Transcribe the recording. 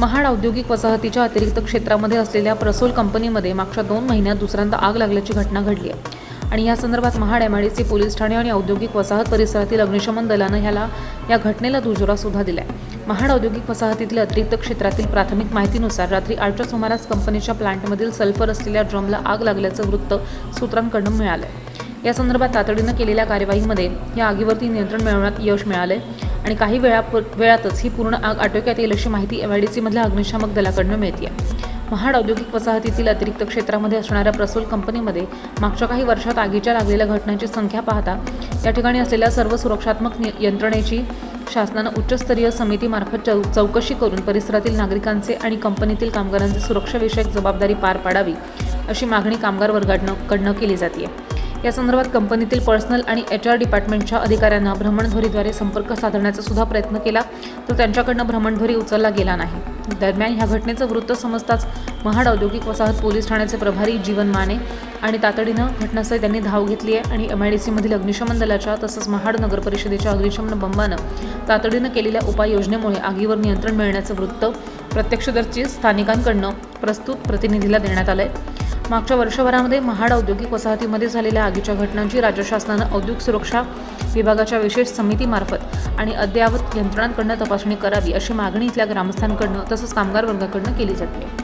महाड औद्योगिक वसाहतीच्या अतिरिक्त क्षेत्रामध्ये असलेल्या प्रसोल कंपनीमध्ये मागच्या दोन महिन्यात दुसऱ्यांदा आग लागल्याची घटना घडली आहे. आणि या संदर्भात Mahad M R D C police Thane आणि औद्योगिक वसाहत परिसरातील अग्निशमन दलानं ह्याला या घटनेला दुजोरा सुद्धा दिलाय. महाड औद्योगिक वसाहतीतील अतिरिक्त क्षेत्रातील प्राथमिक माहितीनुसार रात्री आठच्या सुमारास कंपनीच्या प्लांटमधील सल्फर असलेल्या ड्रमला आग लागल्याचं वृत्त सूत्रांकडून मिळालंय. या संदर्भात तातडीनं केलेल्या कार्यवाहीमध्ये या आगीवरती नियंत्रण मिळवण्यात यश मिळालंय. आणि काही वेळा वेळातच ही पूर्ण आग आटोक्यात येईल अशी माहिती एमआयडीसीमधल्या अग्निशामक दलाकडनं मिळते महाड औद्योगिक वसाहतीतील अतिरिक्त क्षेत्रामध्ये असणाऱ्या प्रसूल कंपनीमध्ये मागच्या काही वर्षात आगीच्या लागलेल्या घटनांची संख्या पाहता या ठिकाणी असलेल्या सर्व सुरक्षात्मक यंत्रणेची शासनानं उच्चस्तरीय समितीमार्फत चौ चौकशी करून परिसरातील नागरिकांचे आणि कंपनीतील कामगारांचे सुरक्षाविषयक जबाबदारी पार पाडावी अशी मागणी कामगार वर्गाकडनं कडनं केली जाते या संदर्भात कंपनीतील पर्सनल आणि एच आर डिपार्टमेंटच्या अधिकाऱ्यांना भ्रमणध्वरीद्वारे संपर्क साधण्याचा सुद्धा प्रयत्न केला तर त्यांच्याकडनं भ्रमणध्वरी उचलला गेला नाही. दरम्यान ह्या घटनेचं वृत्त समजताच महाड औद्योगिक वसाहत पोलीस ठाण्याचे प्रभारी जीवन माने आणि तातडीनं घटनास्थळी त्यांनी धाव घेतली आहे आणि एम आय डी सीमधील अग्निशमन दलाच्या तसंच महाड नगर परिषदेच्या अग्निशमन बंबानं तातडीनं केलेल्या उपाययोजनेमुळे आगीवर नियंत्रण मिळण्याचं वृत्त प्रत्यक्षदर्शी स्थानिकांकडनं प्रस्तुत प्रतिनिधीला देण्यात आलं आहे मागच्या वर्षभरामध्ये महाड औद्योगिक वसाहतीमध्ये झालेल्या आगीच्या घटनांची राज्य शासनानं औद्योगिक सुरक्षा विभागाच्या विशेष समितीमार्फत आणि अद्ययावत यंत्रणांकडनं तपासणी करावी अशी मागणी इथल्या ग्रामस्थांकडनं तसंच कामगार वर्गाकडनं केली जाते.